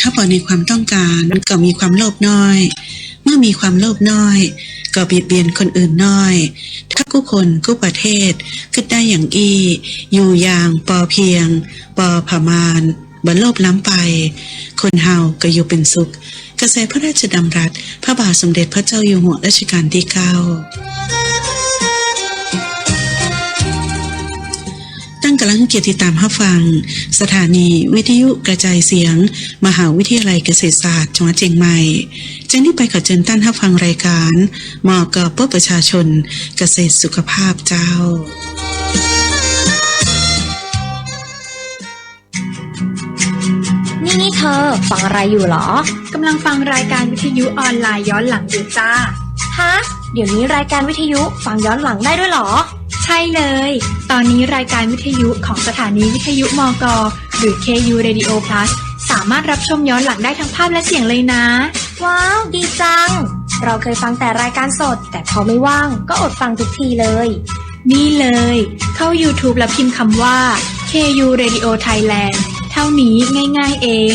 ถ้าพอในความต้องการก็มีความโลภน้อย เมื่อมีความโลภน้อย ก็เบียดเบียนคนอื่นน้อย ถ้ากู้คนกู้ประเทศคิดได้อย่างอี อยู่อย่างปอเพียง ปอผามานบนโลภล้ำไป คนเฮาก็อยู่เป็นสุข กระแสพระราชดำรัส พระบาทสมเด็จพระเจ้าอยู่หัวรัชกาลที่เก้า กำลังเกียรติตามรับฟัง สถานีวิทยุกระจายเสียง มหาวิทยาลัยเกษตรศาสตร์จังหวัดเชียงใหม่จังนี้ไปขอเชิญท่านรับฟังรายการเหมาะกับเพื่อประชาชนเกษตรสุขภาพเจ้านี่นี่เธอฟังอะไรอยู่เหรอกำลังฟังรายการวิทยุออนไลน์ย้อนหลังอยู่จ้าฮะเดี๋ยวนี้รายการวิทยุฟังย้อนหลังได้ด้วยเหรอ ใช่เลย ตอนนี้รายการวิทยุของสถานีวิทยุมก หรือ KU Radio Plus สามารถรับชมย้อนหลังได้ทั้งภาพและเสียงเลยนะ ว้าว ดีจัง เราเคยฟังแต่รายการสด แต่พอไม่ว่างก็อดฟังทุกทีเลย นี่เลย เข้า YouTube แล้วพิมพ์คำว่า KU Radio Thailand เท่านี้ง่าย ๆ เอง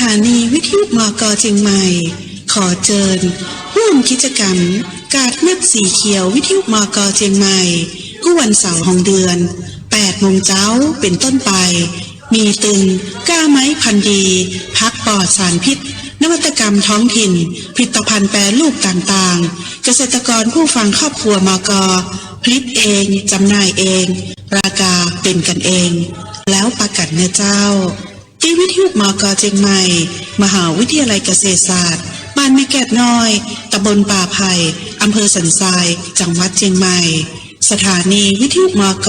ถานีวิทยุมกเชียงใหม่ ขอเชิญร่วมกิจกรรม การเมดสีเขียววิทยุมกเชียงใหม่กู้วันเสาร์ของเดือน 8 โมงเช้าเป็นต้นไป มีตึงก้าไม้พันธุ์ดี พักปลอดสารพิษ นวัตกรรมท้องถิ่น ผลิตภัณฑ์แปรรูปต่างๆ เกษตรกรผู้ฟังครอบครัวมกผลิตเองจำหน่ายเอง ราคาเป็นกันเอง แล้วประกันเนื้อเจ้า ที่วิทยุมกเชียงใหม่ มหาวิทยาลัยเกษตรศาสตร์ บ้านแม่แกดน้อย ตำบลป่าไผ่อำเภอสันทราย จังหวัดเชียงใหม่ สถานีวิทยุมก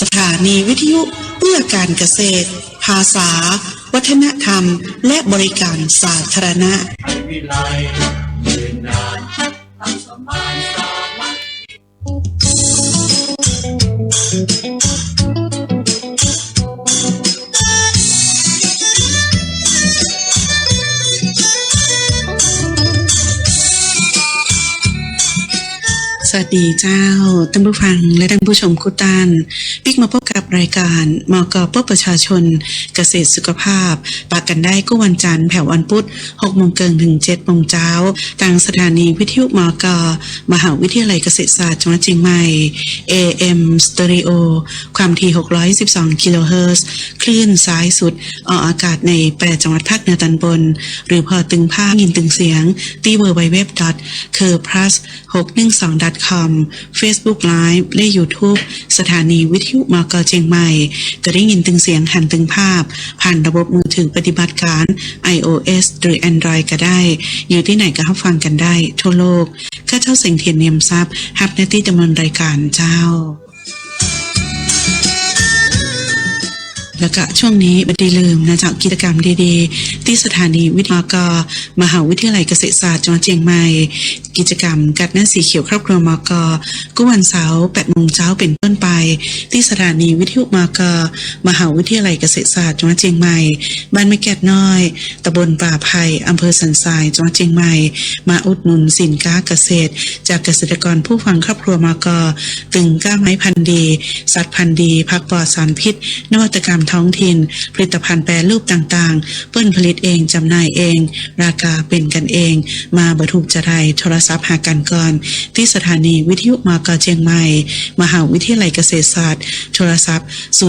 สถานีวิทยุเพื่อการเกษตร ภาษา วัฒนธรรม และบริการสาธารณะ วัสดีเจ้าท่านผู้ฟังและท่านผู้ชมคุตานปิกมาพบ กับรายการมกเพื่อประชาชน เกษตรสุขภาพปากกันได้ก็วันจันทร์แผ่ววันพุธ6โมงเกินถึง7โมงเช้าทางสถานีวิทยุมกมหาวิทยาลัยเกษตรศาสตร์จังหวัดเชียงใหม่ AM Stereo ความถี่ 612 กิโลเฮิรตซ์คลื่นซ้ายสุด ออกอากาศใน8จังหวัดภาคเหนือตอนบน หรือพอตึงภาคยินตึงเสียงที่ www. c u r plus 612 com Facebook Live และ YouTube สถานีวิทยุมกเชียงใหม่ จะได้ยินตึงเสียงหันตึงภาพ ผ่านระบบมือถือปฏิบัติการ iOS หรือ Android ก็ได้ อยู่ที่ไหนก็รับฟังกันได้ ทั่วโลกข้าเจ้าเสียงเทียนเนียมทรัพย์ฮับหน้าที่ดำเนินรายการเจ้า แล้วก็ช่วงนี้บัดดีลืมนะจากกิจกรรมดีๆ ที่สถานีวิทยากรมหาวิทยาลัยเกษตรศาสตร์จังหวัดเชียงใหม่ กิจกรรมกัดหน้าสีเขียวครอบครัวมกก็วันเสาร์8โมงเช้าเป็นต้นไป ที่สถานีวิทยุมกมหาวิทยาลัยเกษตรศาสตร์จังหวัดเชียงใหม่ บ้านแม่แกดน้อยตำบลป่าไผ่อำเภอสันทรายจังหวัดเชียงใหม่ มาอุดหนุนสินค้าเกษตร จากเกษตรกรผู้ฟังครอบครัวมกตึงก้าไม้พันธุ์ดี สัตว์พันธุ์ดีผักปลอดสารพิษ นวัตกรรมท้องถิ่น ผลิตภัณฑ์แปรรูปต่างๆ เปิ้นผลิตเองจำหน่ายเอง ราคาเป็นกันเอง มาบรรทุกจะไดโทรศัพท์หากันก่อน ที่สถานีวิทยุมกเชียงใหม่ มหาวิทยาลัยเกษตรศาสตร์ โทรศัพท์ 053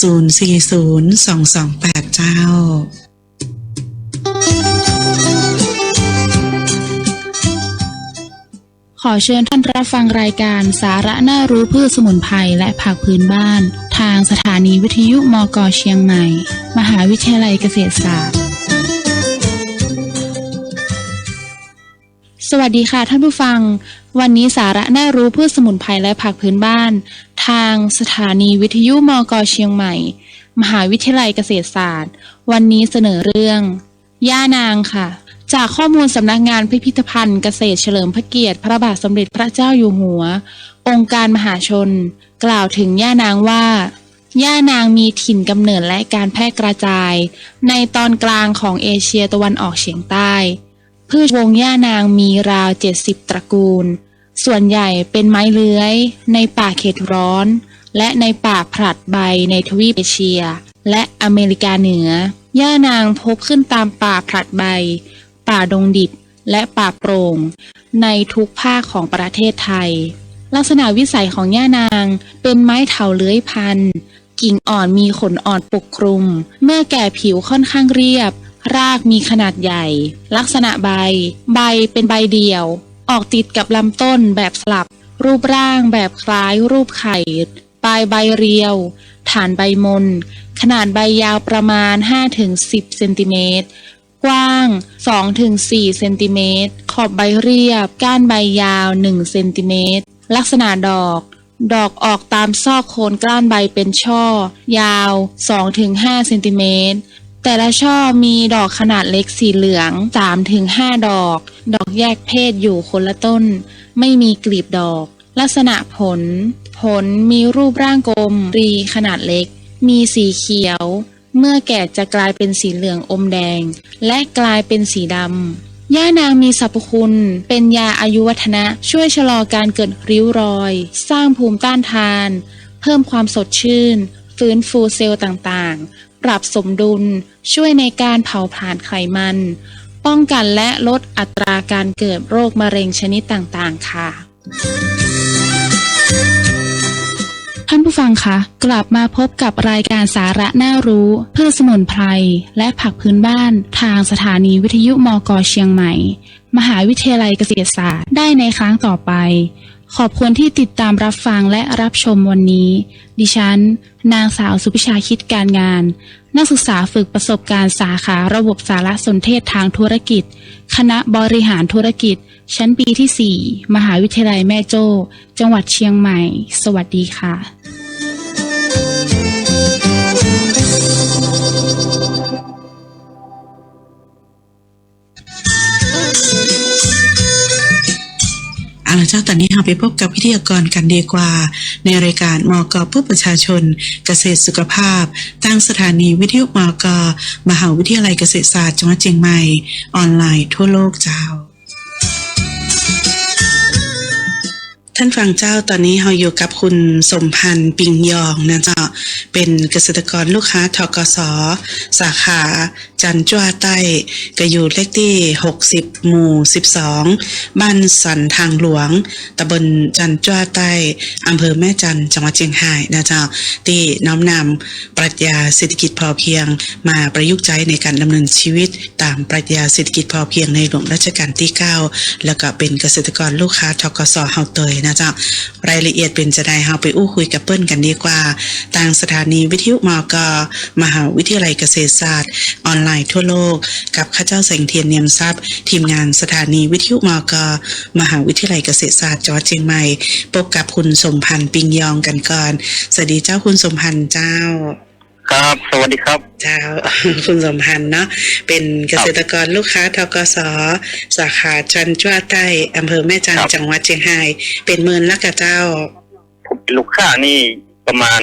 040 228 เจ้า ขอเชิญท่านรับฟังรายการสาระน่ารู้พืชสมุนไพรและผักพื้นบ้าน ทางสถานีวิทยุมกเชียงใหม่ มหาวิทยาลัยเกษตรศาสตร์ สวัสดีค่ะท่านผู้ฟัง วันนี้สาระน่ารู้พืชสมุนไพรและผักพื้นบ้าน ทางสถานีวิทยุมกเชียงใหม่ มหาวิทยาลัยเกษตรศาสตร์ วันนี้เสนอเรื่อง ย่านางค่ะ จากข้อมูลสำนักงานพิพิธภัณฑ์เกษตรเฉลิมพระเกียรติพระบาทสมเด็จพระเจ้าอยู่หัว องค์การมหาชน กล่าวถึงย่านางว่า ย่านางมีถิ่นกำเนิดและการแพร่กระจาย ในตอนกลางของเอเชียตะวันออกเฉียงใต้ พืชวงย่านางมีราว 70 ตระกูล ส่วนใหญ่เป็นไม้เลื้อย ในป่าเขตร้อน และในป่าผลัดใบในทวีปเอเชีย และอเมริกาเหนือย่านางพบขึ้นตามป่าผลัดใบ ป่าดงดิบ และป่าโปร่ง ในทุกภาคของประเทศไทย ลักษณะวิสัยของย่านาง เป็นไม้เถาเลื้อยพันธุ์กิ่งอ่อนมีขนอ่อนปกคลุม เมื่อแก่ผิวค่อนข้างเรียบ รากมีขนาดใหญ่ ลักษณะใบ ใบเป็นใบเดี่ยว ออกติดกับลำต้นแบบสลับ รูปร่างแบบคล้ายรูปไข่ ปลายใบเรียว ฐานใบมนขนาดใบยาวประมาณ 5-10 เซนติเมตร กว้าง 2-4 เซนติเมตร ขอบใบเรียบ ก้านใบยาว 1 เซนติเมตร ลักษณะดอก ดอกออกตามซอกโคนก้านใบเป็นช่อ ยาว 2-5 เซนติเมตร แต่ละช่อมีดอกขนาดเล็กสีเหลือง 3-5 ดอก ดอกแยกเพศอยู่คนละต้น ไม่มีกลีบดอก ลักษณะผล ผลมีรูปร่างกลมรีขนาดเล็ก มีสีเขียว เมื่อแก่จะกลายเป็นสีเหลืองอมแดง และกลายเป็นสีดำย่านางมีสรรพคุณ เป็นยาอายุวัฒนะ ช่วยชะลอการเกิดริ้วรอย สร้างภูมิต้านทาน เพิ่มความสดชื่น ฟื้นฟูเซลล์ต่างๆ ปรับสมดุล ช่วยในการเผาผลาญไขมัน ป้องกันและลดอัตราการเกิดโรคมะเร็งชนิดต่างๆ ค่ะ ท่านผู้ฟังคะ กลับมาพบกับรายการสาระน่ารู้เพื่อสมุนไพรและผักพื้นบ้าน ทางสถานีวิทยุมกเชียงใหม่ มหาวิทยาลัยเกษตรศาสตร์ได้ในครั้งต่อไป ขอบคุณที่ติดตามรับฟังและรับชมวันนี้ ดิฉัน นางสาวสุพิชาคิดการงาน นักศึกษาฝึกประสบการณ์สาขาระบบสารสนเทศทางธุรกิจ คณะบริหารธุรกิจ ชั้นปีที่ 4 มหาวิทยาลัยแม่โจ้ จังหวัดเชียงใหม่ สวัสดีค่ะ เอาละเจ้าตอนนี้เราไปพบกับวิทยากรกันดีกว่า ในรายการมกเพื่อประชาชน เกษตรสุขภาพตั้งสถานีวิทยุมก มหาวิทยาลัยเกษตรศาสตร์จังหวัดเชียงใหม่ ออนไลน์ทั่วโลกเจ้า ท่านฟังเจ้าตอนนี้เราอยู่กับคุณสมพันธ์ปิงยองนะเจ้าเป็นเกษตรกรลูกค้าทกสสาขาจันจ้วใต้ก็อยู่เลขที่ 60 หมู่ 12 บ้านสันทางหลวงตำบลจันจ้วใต้อำเภอแม่จันจังหวัดเชียงรายนะเจ้าที่น้อมนำปรัชญาเศรษฐกิจพอเพียง มาประยุกต์ใช้ในการดำเนินชีวิต ตามปรัชญาเศรษฐกิจพอเพียงในหลวงรัชกาลที่ 9 แล้วก็เป็นเกษตรกรลูกค้าทกสเฮาเตยนะเจ้ารายละเอียดเป็นจะได้เฮาไปอู้คุยกับเปิ้นกันดีกว่าทางสถานีวิทยุมกมหาวิทยาลัยเกษตรศาสตร์ ออนไลน์ทั่วโลก กับข้าเจ้าแสงเทียนเนียมทรัพย์ ทีมงานสถานีวิทยุมกมหาวิทยาลัยเกษตรศาสตร์จังหวัดเชียงใหม่พบกับคุณสมพันธ์ปิงยองกันก่อนสวัสดีเจ้าคุณสมพันธ์เจ้า ครับ สวัสดีครับเจ้าคุณสมพันธ์เนาะเป็นเกษตรกรลูกค้าทกสสาขาจันจ้วใต้อำเภอแม่จันครับจังหวัดเชียงราย เป็นเมินละกะเจ้าผมเป็นลูกค้านี่ประมาณ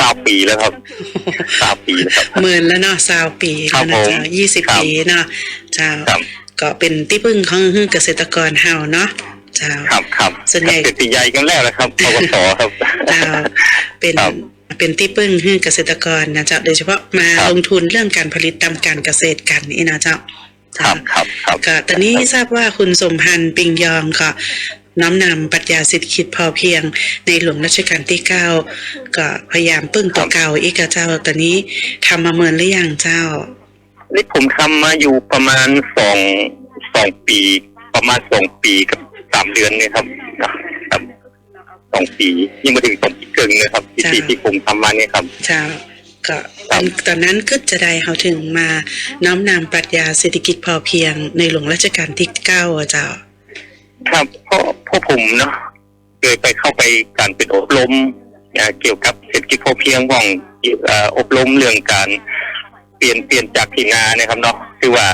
สาปีแล้วครับสาปีแล้วครับหมื่นแล้วเนาะสาวปีครัแล้วบนะผมเจ้ายี่สิบครับปีเนาะเจ้าครับก็เป็นที่พึ่งของเกษตรกรเฮาเนาะเจ้าครับครับส่วนใหญ่เกษตรใหญ่กันแล้วนะครับปวสครับเจ้า เป็นครับเป็นที่พึ่งให้เกษตรกรนะเจ้าโดยเฉพาะมาครับลงทุนเรื่องการผลิตตามการเกษตรกันนี่นะเจ้าครับครับครับก็ตอนนี้ทราบว่าคุณสมพันธ์ปิงยองก็น้อมนำปรัชญาเศรษฐกิจพอเพียงในหลวงรัชกาลที่เก้าก็พยายามปึ้งตัวเก่าอีกกับเจ้าตอนนี้ทำมาเมินหรือยังเจ้านี่ผมทำมาอยู่ประมาณสองสองปี ประมาณสองปีกับสามเดือนเนี่ยครับนะครับ สองปียังไม่ถึงสองปีเกินนะครับที่จ้ะที่ที่ผมทำมาเนี่ยครับเจ้าก็ตอนตอนนั้นก็จะได้เขาถึงมาน้อมนำปรัชญาเศรษฐกิจพอเพียงในหลวงรัชกาลที่เก้าอะเจ้า ครับเพราะเพราะผมเนาะเคยไปเข้าไปการเป็นอบรมเอ่อเกี่ยวกับเศรษฐกิจพอเพียงของเอ่ออบรมเรื่องการเปลี่ยนเปลี่ยนจากที่นานะครับเนาะคือว่า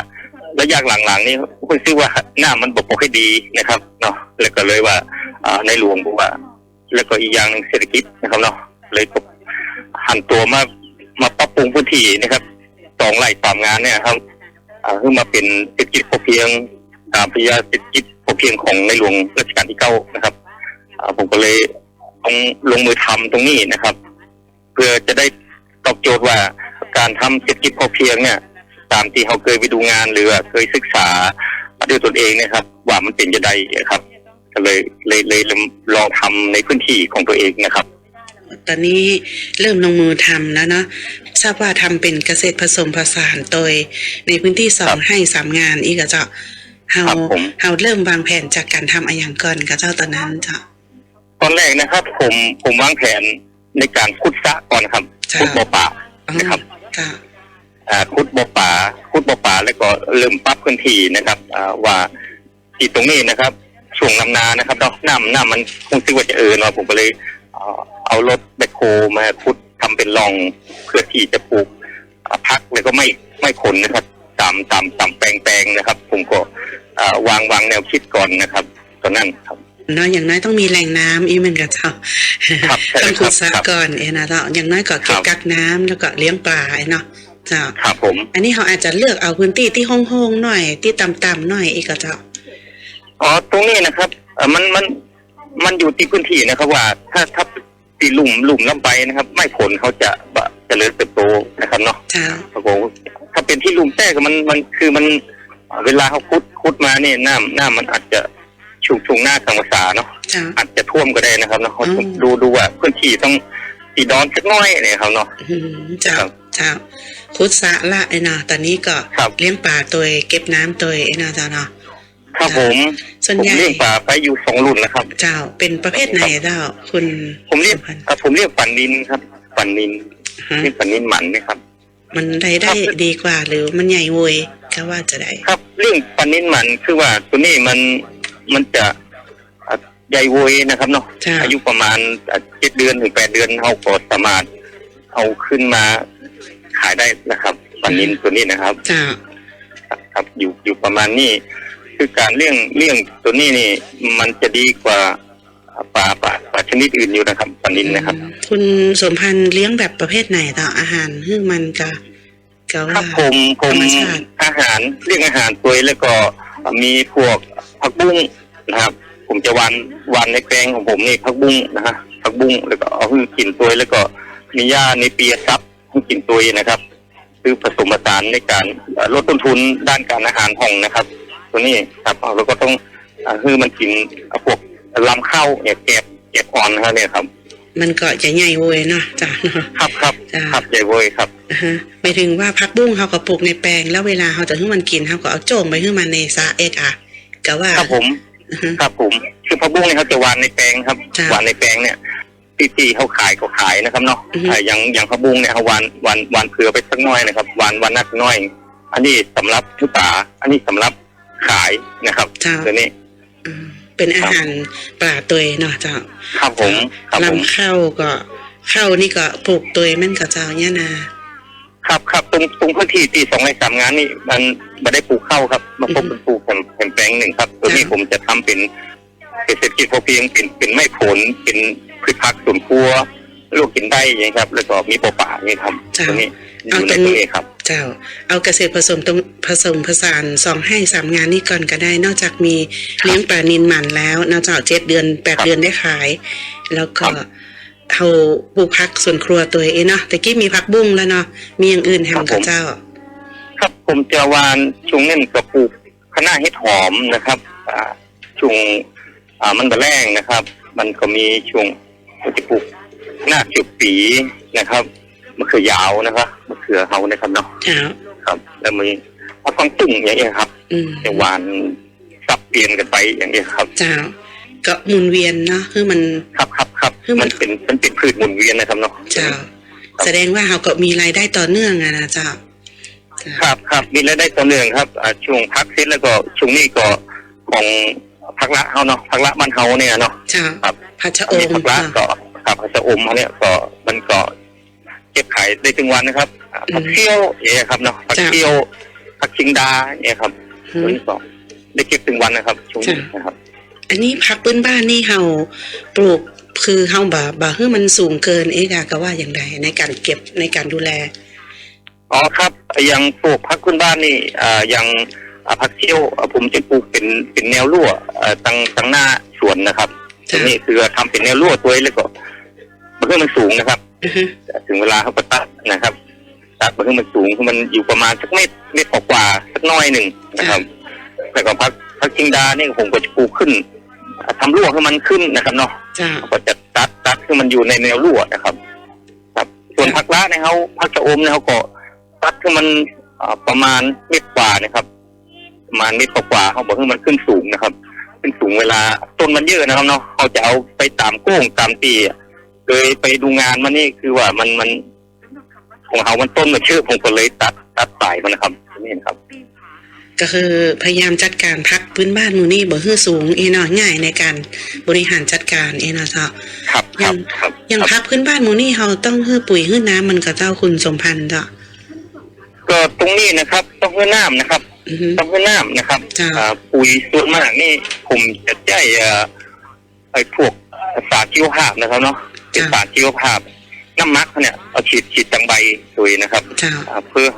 ระยะหลังๆนี่คุณซื้อว่าหน้ามันบกให้ดีนะครับเนาะแล้วก็เลยว่าอ่าในหลวงบอกว่า แล้วก็อีกอย่างหนึ่งเศรษฐกิจนะครับเนาะเลยหันตัวมามาปรับปรุงพื้นที่นะครับสองไร่สามงานเนี่ยครับเพื่อมาเป็นเศรษฐกิจพอเพียงตามพระยาเศรษฐกิจพอเพียงของในหลวงรัชกาลที่เก้านะครับผมก็เลยต้องลงมือทำตรงนี้นะครับ เพื่อจะได้ตอบโจทย์ว่าการทำเศรษฐกิจพอเพียงเนี่ย ตามที่เขาเคยไปดูงานหรือเคยศึกษาด้วยตนเองนะครับ ว่ามันเป็นยังไงครับ ก็เลยเลยเลยลองทำในพื้นที่ของตัวเองนะครับ ตอนนี้เริ่มลงมือทำแล้วเนาะทราบว่าทำเป็นเกษตรผสมผสานโดยในพื้นที่สองให้สามงานอีกกับเจ้าเฮาครับผมเฮาเริ่มวางแผนจากการทำอะไรอย่างก่อนกับเจ้าตอนนั้นเจ้าตอนแรกนะครับ ผมผมวางแผนในการขุดสระก่อนครับจ้ะขุดบ่อป่าอ๋อนะครับเจ้าอ่าขุดบ่อป่าขุดบ่อป่าแล้วก็เริ่มปรับพื้นที่นะครับอ่าว่าที่ตรงนี้นะครับ ช่วงลำนานะครับเนาะน้ำน้ำมันคงซื้อว่าจะเออเนาะผมก็เลยเอาเอารถแบคโฮมาขุดทำเป็นร่องเพื่อที่จะปลูกอ่าพักแล้วก็ไม่ไม่ขนนะครับตามตามตามแปลงแปลงนะครับ ผมก็อ่าวางวางแนวคิดก่อนนะครับตอนนั้นครับเนาะอย่างน้อยต้องมีแหล่งน้ำอีกเหมือนกับเจ้าครับใช่ต้องขุดสระครับก่อนเอ็นะเจ้าอย่างน้อยก็เก็บครับกักน้ำแล้วก็เลี้ยงปลาไอ้เนาะเจ้าครับผม อันนี้เขาอาจจะเลือกเอาพื้นที่ที่โห้งๆหน่อยที่ต่ำๆหน่อยอีกกับเจ้า อ๋อตรงนี้นะครับเอ่อมันมันมันอยู่ที่พื้นที่นะครับ ว่าถ้าถ้าตีหลุมหลุมลำไปนะครับ ไม่ผลเขาจะบะเจริญเติบโตนะครับเนาะเจ้าครับผมถ้าเป็นที่หลุมแท้ก็มันมันคือมันเอ่อเวลาเขาคุดคุดมาเนี่ยน้ำน้ำมันอาจจะชุกชุงหน้าทางภาษาเนาะเจ้าอาจจะท่วมก็ได้นะครับเนาะเขาอืมดูดูว่าพื้นที่ต้องตีดอนสักหน้อยเนี่ยครับเนาะอืมเจ้าครับเจ้าขุดสระละไอ้เนาะตอนนี้ก็ครับเลี้ยงปลาตัวเก็บน้ำตัวไอ้เนาะเจ้าเนาะ ครับผมส่วนผมใหญ่เลี้ยงปลาไปอยู่สองรุ่นนะครับ เจ้าเป็นประเภทไหนเจ้าคุณผมเรียกสุพันธ์เอ่อผมเรียกปันนินครับ ปันนินฮะเรียกปันนินหมันนะครับ มันได้ได้ดีกว่า หรือมันใหญ่โวยก็ว่าจะได้ ครับเรื่องปันนินหมันคือว่าตัวนี้มันมันจะอะใหญ่โวยนะครับเนาะเจ้าอายุประมาณเจ็ดเดือนถึงแปดเดือนเขาก็สามารถเอาขึ้นมาขายได้นะครับปันนินตัวนี้นะครับ เจ้า ครับครับอยู่อยู่ประมาณนี้ คือการเลี้ยงเลี้ยงตัวนี้นี่ มันจะดีกว่าปลาปลาปลาชนิดอื่นอยู่นะครับปันนินนะครับ คุณสมพันธ์เลี้ยงแบบประเภทไหนต่ออาหารฮึ่งมันกะกะครัว่าบผมผธรมรมชาติอาหารเรียกอาหารตัวแล้วก็มีพวกผักบุ้งนะครับ ผมจะวันวันในแปลงของผมนี่ผักบุ้งนะฮะผักบุ้งแล้วก็เอาให้กินตัวแล้วก็มีหญ้าในเปียซับให้กินตัวนะครับ คือผสมผสานในการเอ่อลดต้นทุนด้านการอาหารห้องนะครับ ตัวนี้ครับเอาแล้วก็ต้องเอ่อให้มันกินเอาพวกลำข้าวเนี่ยแกบแกบอ่อนนะครับเนี่ยครับ มันก็จะใหญ่โวยเนาะจ้าเนาะครับครับจ้ะครับใหญ่เว้ยครับอ่าฮะหมายถึงว่าพักบุ้งเขาก็ปลูกในแปลงแล้วเวลาเขาจะให้มันกินเขาก็เอาโจมไปให้มันในสระเอกอะกะว่าครับผมอ่าฮะครับผมคือผักบุ้งเนี่ยเขาจะหวานในแปลงครับจ้ะหวานในแปลงเนี่ยที่ที่เขาขายก็ขายนะครับเนาะอือฮึอ่าอย่างอย่างผักบุ้งเนี่ยเขาหวานหวานหวานเผื่อไปสักหน้อยนะครับหวานหวานนักน้อย อันนี้สำหรับทุกป่าอันนี้สำหรับ ขายนะครับเจ้า ตัวนี้ อืมเป็นอาหารปลาตัวเนาะเจ้าครับผมครับผมลำข้าวก็ข้าวนี่ก็ปลูกตัวมันก็เจ้าเนี่ยนาครับครับตรงตรงพื้นที่ที่สองในสามงานนี่มันมาได้ปลูกข้าวครับมาพบเป็นปลูกแผ่นแผ่นแปลงหนึ่งครับ ตัวนี้จ้ะผมจะทำเป็นเป็นเศรษฐกิจพอเพียงเป็นเป็นไม้ผลเป็นพืชผักสวนครัวลูกกินได้อย่างนี้ครับ แล้วก็มีปลาป่าอย่างนี้ครับจ้ะตัวนี้อเอายู่ในตรงตัวนี้ครับ เจ้า เอาเกษตรผสมตรงผสมผสานสองให้สามงานนี้ก่อนก็ได้ นอกจากมีเลี้ยงปลานินหมันแล้วนอกจากเจ็ดเดือนแปดครับเดือนได้ขาย แล้วก็ครับเอาปลูกพักส่วนครัวตัวเองเนาะแต่กี้มีพักบุ้งแล้วเนาะมีอย่างอื่นแฮมครักับบผมเจ้าคครับผมจะหวานช่วงนี้ก็ปลูกคณะเห็ดหอมนะครับอ่าช่วงอ่ามันกระแรงนะครับ มันก็มีช่วงผมจะปลูกคณะเขียวปีนะครับมะเขือยาวนะครับมะเขือเฮานะครับเนาะเจ้าครับ แล้วมีมะกวางตุ้งอย่างเงี้ยครับอืมจะหวานสับเปลี่ยนกันไปอย่างเงี้ยครับเจ้าก็หมุนเวียนเนาะคือมันครับครับครับคือมัมันนเป็นมันเป็นพืชหมุนเวียนนะครับเนาะเจ้าแสดงว่าเขาก็มีรายได้ต่อเนื่องอะนะเจ้าเจ้าครับครับมีรายได้ต่อเนื่องครับอ่าช่วงพักเสร็จแล้วก็ช่วงนี้ก็ของพักละเฮาเนาะพักละบ้านเฮาเนี่ยเนาะเจ้าครับพัชอัโอนนี้มพักละก็ครับพัชอมเขาเนี่ยก็มันก็ เก็บขายได้ถึงวันนะครับอ่าผักเคี้ยวเนี่ยครับเนาะผักเคี้ยวผักชิงดาเนี่ยครับอืตัวมนี้ก็ได้เก็บถึงวันนะครับช่วงนี้นะครับ อันนี้พักพื้นบ้านนี่เฮาปลูกคือเฮาบ่บ่ให้มันสูงเกินเอ๊ะกะก็ว่าอย่างไรในการเก็บในการดูแลอ๋อครับอย่างปลูกพักพื้นบ้านนี่อ่าอย่างอ่าผักเคี้ยวอ่าผมจะปลูกเป็นเป็นแนวรั่วอ่าตั้งตั้งหน้าสวนนะครับตรจ้ะงนี้คือทำเป็นแนวรั่วตัวแล้วก็มันก็มันสูงนะครับอือฮึ ถึงเวลาเขาก็ตัดนะครับตัดมันให้มันสูงคือมันอยู่ประมาณสักเมตรเมตรกว่าๆสักหน้อยหนึ่งนะครับแล้วก็พักพักจิงดานี่ผมก็จะปลูกขึ้นอ่าทำรั่วให้มันขึ้นนะครับเนาะเจ้าก็จะตัดตัดให้มันอยู่ในแนวรั่วนะครับ ครับ ส่วนผักละเนี่ยเขาผักชะอมเนี่ยเขาก็ตัดให้มันอ่าประมาณเมตรกว่านะครับประมาณเมตรกว่าๆเขาบอกให้มันขึ้นสูงนะครับ ขึ้นสูงเวลาต้นมันเยอะนะครับเนาะเขาจะเอาไปตามโก้งตามตีอะโด ยไปดูงานมันนี่คือว่ามันมันของเขามันต้นมันชื่อผมก็เลยตัดตัดสายมันนะครับนี่นะครับ ก็คือพยายามจัดการพักพื้นบ้านหมู่นี่บ่ให้สูงเอเนาะง่ายในการบริหารจัดการเอเนาะเจ้าครับครับครับอย่างครับพักพื้นบ้านหมู่นี่เฮาต้องให้ปุ๋ยให้น้ำมันก็เจ้าคุณสมพันธ์เจ้าก็ตรงนี้นะครับ ต้องให้น้ำนะครับอือฮึต้องให้น้ำนะครับจ้ะอ่าปุ๋ยส่วนมากนี่ผมจะใช้เอ่อไอ้พวกสารชีวภาพนะครับเนาะ เป็นสารชีวภาพ น้ำมักเนี่ยเอาฉีดฉีดจังใบตัวยนะครับเจ้าอ่าเพื่อ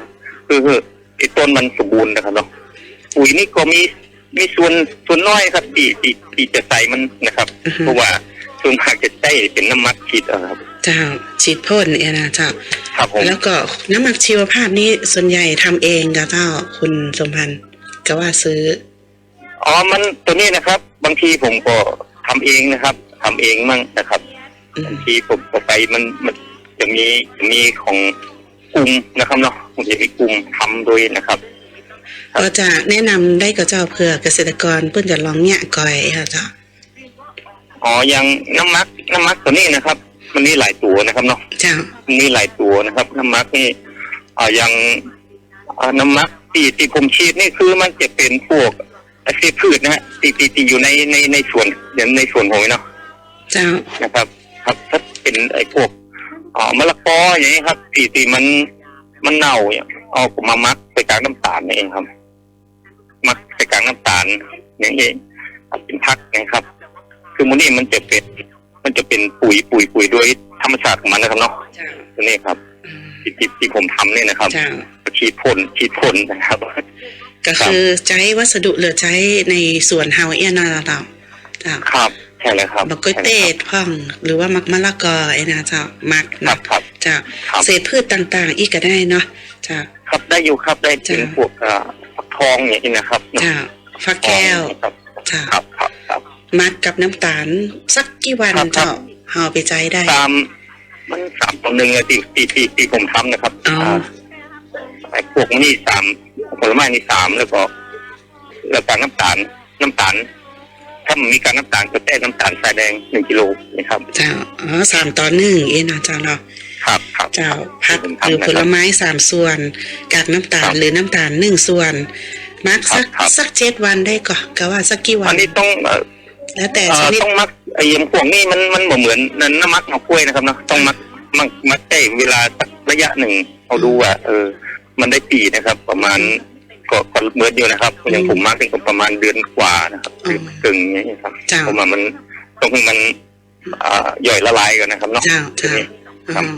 เพื่อเพื่อไอ้ต้นมันสมบูรณ์นะครับเนาะปุ๋ยนี่ก็มีมีส่วนส่วนน้อยครับที่ที่ที่จะใส่มันนะครับ อือฮึ เพราะว่าส่วนมากจะใช้เป็นน้ำมักฉีดเอาครับ เจ้าฉีดพ่นเอเนาะเจ้า ครับผม แล้วก็น้ำหมักชีวภาพนี่ส่วนใหญ่ทำเองกับเจ้าคุณสมพันธ์ก็ว่าซื้อ อ๋อ มันตัวนี้นะครับ บางทีผมก็ทำเองนะครับทำเองมั่งนะครับอืม บางทีผมก็ไปมันมันจะมีจะมีของกลุ่มนะครับเนาะมันจะมีกลุ่มทำโดยนะครับครับ ก็จะแนะนำได้กับเจ้าเพื่อเกษตรกรเพื่อนจะลองเนี่ยก่อยค่ะเจ้าอ๋ออย่างน้ำมักน้ำมักตัวนี้นะครับ มันมีหลายตัวนะครับเนาะเจ้ามันมีหลายตัวนะครับ น้ำมักนี่อ่าอย่างอ่าน้ำมักที่ที่ผมฉีดนี่คือมันจะเป็นพวกไอ้เศษพืชนะฮะที่ที่ที่อยู่ในในในส่วนอย่างในส่วนผมเนาะเจ้านะครับ ครับ ถ้าเป็นไอ้พวกอ่ามะละกออย่างนี้ครับที่ที่มันมันเน่าเนี่ยเอาผมมามักใส่กลางน้ำตาลนี่เองครับ มักใส่กลางน้ำตาลอย่างนี้ครับเป็นพักนะครับ คือมันนี่มันจะเป็นมันจะเป็นปุ๋ยปุ๋ยปุ๋ยโดยธรรมชาติของมันนะครับเนาะเจ้าตัวนี้ครับอืมที่ที่ที่ผมทำเนี่ยนะครับเจ้าฉีดพ่นฉีดพ่นนะครับ ก็คือใช้วัสดุเหลือใช้ในส่วนเฮาเอียนาเราเจ้าครับ ใช่เลยครับบักกล้วยเต้พ่อง หรือว่ามักมะละกอไอ้นะเจ้ามักครันะบครับ เจ้าครับ เศษพืชต่างๆ อีกก็ได้เนาะเจ้า ครับได้อยู่ครับได้เป็นจ้ะ พวกอ่าฟักทองอย่างนี้นะครับเจ้าฟักแก้วครับเจ้าครับครับครับ มักกับน้ำตาล สักกี่วันครับ เจ้าเฮาไปใจได้ ตามมันสามต่อหนึ่งอะที่ที่ที่ที่ผมทำนะครับอ๋อาไอ้พวกนี้สามผลไม้นี่สามแล้วก็ แล้วก็น้ำตาลน้ำตาล ถ้ามันมีการน้ำตาลก็แต้น้ำตาลทรายแดงหนึ่งกิโลนะครับ เจ้าอ๋อสามต่อหนึ่งเองนะเจ้าเนาะครับครับเจ้าผักผมหรือทำนะผคลรับไม้สามส่วนกากน้ำตาคลรับหรือน้ำตาลหนึ่งส่วนมักสักครับสักเจ็ดวันได้ก่อนก็ว่าสักกี่วัอันนนี้ต้องเอ่อแล้วแต่เอ่ชอนิดต้องมักไอ้เยี่ยมพวกนี้มันมันบ่เหมือนนั่นน้ำมักมะกล้วยนะครับเนาะต้องมักมักมักได้เวลาสักระยะหนึ่งเอาดูว่าเออ มันได้ปีนะครับ ประมาณ ก็ก็เหมือนอยู่นะครับอย่างผมมักนี่ก็ประมาณเดือนกว่านะครับเดือนครึ่งอย่างนี้ยครับเจ้า เพราะว่ามันต้องให้มันอ่าย่อยละลายกันนะครับเนาะเจ้าเจ้าครับ อ๋อ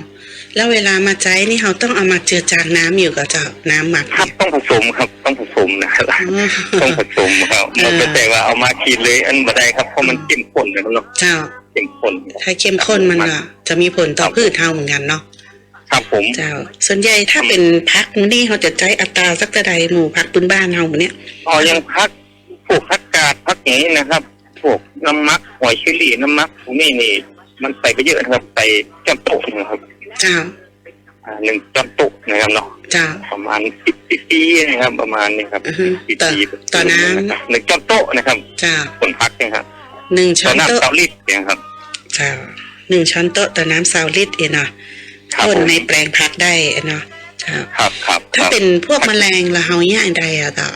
แล้วเวลามาใจนี่เขาต้องเอามาเจือจางน้ำอยู่กับเจ้าน้ำหมักครับเนี่ยต้องผสมครับต้องผสมนะครับ อ๋อ ต้องผสมครับเออมันไม่ใช่ว่าเอามาขีดเลยอันบ่ได้ครับเพราะมันเข้มข้นนะครับเนาะเจ้า เข้มข้น ถ้าเข้มข้นมันก็จะมีผลต่อพืชเฮาเหมือนกันเนาะ ครับผมเจ้า ส่วนใหญ่ถ้าเป็นพักนี่เขาจะใจอัตราสักเท่าใดหมู่พักปืนบ้านเฮาหมู่เนี้ยพอยังพักพวกพักกาดพักอย่างนี้นะครับพวกน้ำมักหอยเชอรี่น้ำมักพวกนี้นี่ มันใส่ไปเยอะนะครับใส่จำโต๊ะนะครับเจ้าอ่าหนึ่งจำโต๊ะนะครับเนาะเจ้า ประมาณสิบซีซีนะครับ ประมาณนี้ครับอือฮึซีต่อซีต่อน้ำะครับหนึ่งจำโต๊ะนะครับเจ้าคนพักนะครับหนึ่งช้ต่ออนน้ำโต๊ะเตาลิดนะครับ เจ้าหนึ่งช้อนโต๊ะต่อน้ำซาวลิตรเองเนาะ ครับพ่นผมในแปลงพักได้เนาะเจ้าครับครับคถ้ารับเป็นพวกแมลงละเฮาเนี่ยอันใดอะต่อ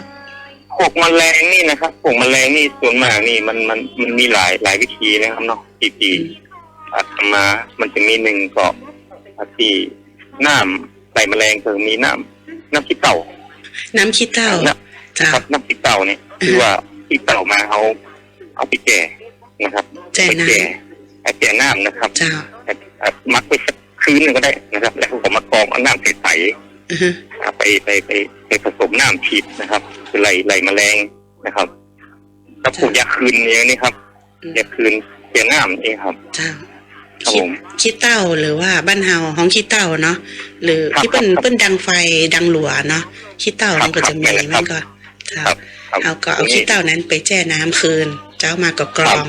พวกแมลงนี่นะครับพวกแมลงนี่ส่วนมากนี่มันมันมันมีหลายหลายวิธีนะครับเนาะที่ที่อาทำมา มันจะมีหนึ่งก็ที่น้ำใส่แมลงคือมีน้ำน้ำขี้เต่า น้ำขี้เต้าน้ำเจ้าครับน้ำขี้เต่าเนี่ยคือว่าขี้เต่ามาเอาเอาไปแก่นะครับแจ่ไปน้แก่เอาแก่น้ำนะครับำเจ้าอะมักไปสัก คืนหนึงก็ได้นะครับ แล้วก็มากรองเอาน้ำใสอือฮึๆอะไปไปไปไปผสมน้ำฉีดนะครับคือไล่ไล่แมลงนะครับแล้วปลูกยาคืนอย่างนี้ครับยาคืนเกี่ยน้ำเองครับเจ้าครับขี้ผมขี้เต้าหรือว่าบ้านเฮาห้องขี้เต้าเนาะหรือครับที่เปิ้นครับเปิ้นดังไฟดังหลัวเนาะขี้เต้าครับมันก็จะมีครับมันก็เจ้าครับครับเอาก็เอาขี้เต้านั้นไปแช่น้ำคืน เจ้ามาก็กรอง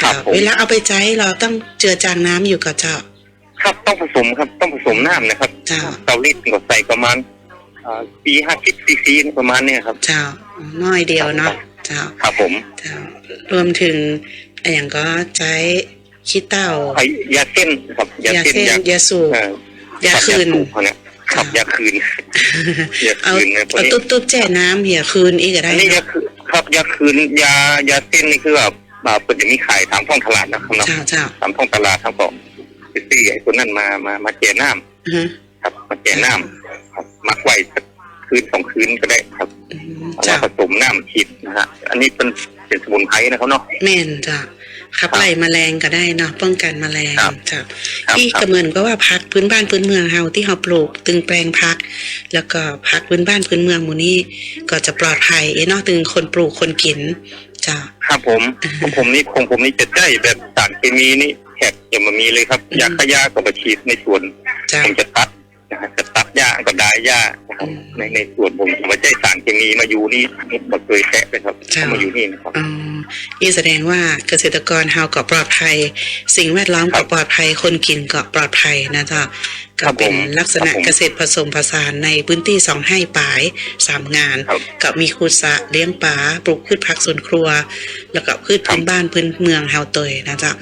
ครับเจ้าผมเวลาเอาไปใจเราต้องเจือจางน้ำอยู่กับเจ้า ครับต้องผสมครับต้องผสมน้ำนะครับเจ้า เตาลิตรก็ใส่ประมาณปีห้าสิบซีซีประมาณเนี้ครับ เจ้าน้อยเดียวเนาะเจ้าครับผมเจ้ารวมถึงอย่างก็ใช้ขี้เต้าไอ้ยาเส้นครับยายาเส้นเส้นยายาสูบ เอ่อยาคืนรับยาสูบเขาเนี่ยครับยาคืนยาเอาคืนนะพวกเอานี้ตุ๊บตุ๊บแช่น้ำเหี่ยคืนอีกก็ได้อันนี้ยาเนาะคืนครับยาคืนยายาเส้นนี่คือแบบอ่าเปิดจะมีขายตามท้องตลาดนะครับเนาะเจ้าเจ้าตามท้องตลาดทั้งก็ ไปซื้อไอ้ตัวนั้นมามามาเจน้ำอือฮึครับ มาเจน้ำครับมักไว้สักคืนสองคืนก็ได้ครับอืมเอาเจ้ามาผสมน้ำฉีดนะฮะอันนี้เป็นเป็นสมุนไพรนะครับเนาะ แม่นจ้ะขับไล่แมลงก็ได้เนาะป้องกันแมลงครับจ้ะครับที่ครักบระเหมือนก็ว่าพักพื้นบ้านพื้นเมืองเฮาที่เฮาปลูกตึงแปลงพัก แล้วก็พักพื้นบ้านพื้นเมืองหมู่นี้ก็จะปลอดภัยเนาะตึงคนปลูกคนกิน จ้ะครับผมของผมนี่ของผมนี่จะได้แบบสารเคมีนี่แทบจะไมามีเลยครับอืมยาฆ่าหญ้ากับฉีดในสวนจ้ะผมจะตัด นะฮะจะตัดหญ้าก็ได้หญ้านะครับอืมในในสวนผมผมไม่ใช่สารเคมีมาอยู่นี่บ่เคยแตะเลยครับจ้ะเอามาอยู่นี่นะครับ อ๋อนี่แสดงว่าเกษตรกรเฮาก็ปลอดภัย สิ่งแวดล้อมครัก็บปลอดภัย คนกินก็ปลอดภัยนะจ๊ะครัก็บเป็นผมลักษณะครับผมเกษตรผสมผสานในพื้นที่สองให้ปลายสามงานครับกับมีคูสระเลี้ยงปลาปลูกพืชผักสวนครัว แล้วก็พืชครับพื้นบ้านพื้นเมืองเฮาเตยนะจ๊ะ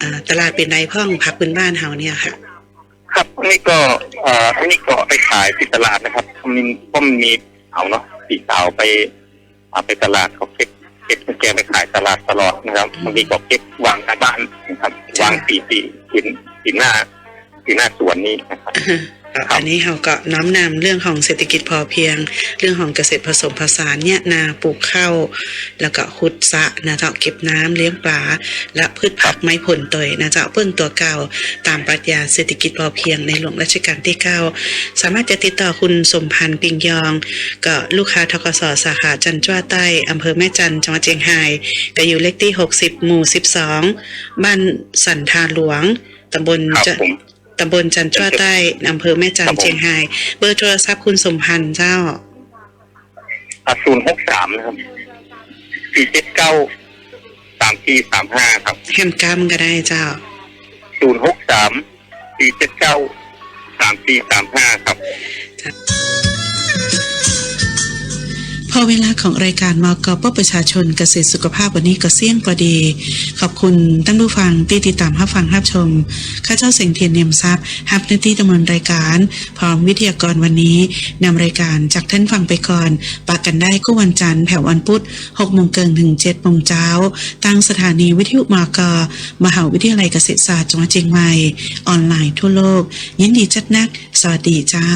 อ่าตลาดเป็นไรพ่องผักพื้นบ้านเฮาเนี่ยค่ะ ครับอันนี้ก็เอ่ออันนี้ก็ไปขายที่ตลาดนะครับมีก็มีเอาเนาะปีสาวไปเอาไปตลาดเขาเก็บเก็บแกไปขายตลาดตลอดนะครับบางทีก็เก็บวางหน้าบ้านนะครับ วางปีตีหินหินหน้าหินหน้าสวนนี้นะครับ อันนี้เราก็น้อมนำเรื่องของเศรษฐกิจพอเพียง เรื่องของเกษตรผสมผสานเนี่ยนาปลูกข้าวแล้วก็ขุดสระนะเจ้าเก็บน้ำเลี้ยงปลาและพืชผักไม้ผลตยนะเจ้าเพิ่งตัวเก่าตามปรัชญาเศรษฐกิจพอเพียงในหลวงรัชกาลที่เก้าสามารถจะติดต่อคุณสมพันธ์ปิงยองก็ลูกค้าทกสสาขาจันทร์จ้าใต้อำเภอแม่จันทร์จังหวัดเชียงรายก็อยู่เลขที่ 60 หมู่ 12 บ้านสันทาหลวงตำบลครับจะผม ตำบลจันทราใต้อำเภอแม่จันครัทบผมร์เชียงราย เบอร์โทรศัพท์คุณสมพันธ์เจ้าศูนย์หกสามนะครับสี่เจ็ดเก้าสามสี่สามห้าครับแฮมกัมก็ได้เจ้าศูนย์หกสามสี่เจ็ดเก้าสามสี่สามห้าครับ พอเวลาของรายการมกปประชาชนเกษตรสุขภาพวันนี้ก็เสี่ยงพอดี ขอบคุณท่านผู้ฟังที่ติดตามรับฟังรับชม ข้าเจ้าเสียงเทียนเนียมทรัพย์ฮับหน้าที่ดำเนินรายการ พร้อมวิทยากรวันนี้นำรายการจากท่านฟังไปก่อนปากกันได้ก็วันจันทร์แผ่ววันพุธ6โมงเกินถึง7โมงเช้าตั้งสถานีวิทยุมกมหาวิทยาลัยเกษตรศาสตร์จังหวัดเชียงใหม่ ออนไลน์ทั่วโลก ยินดีจัดนัก สวัสดีเจ้า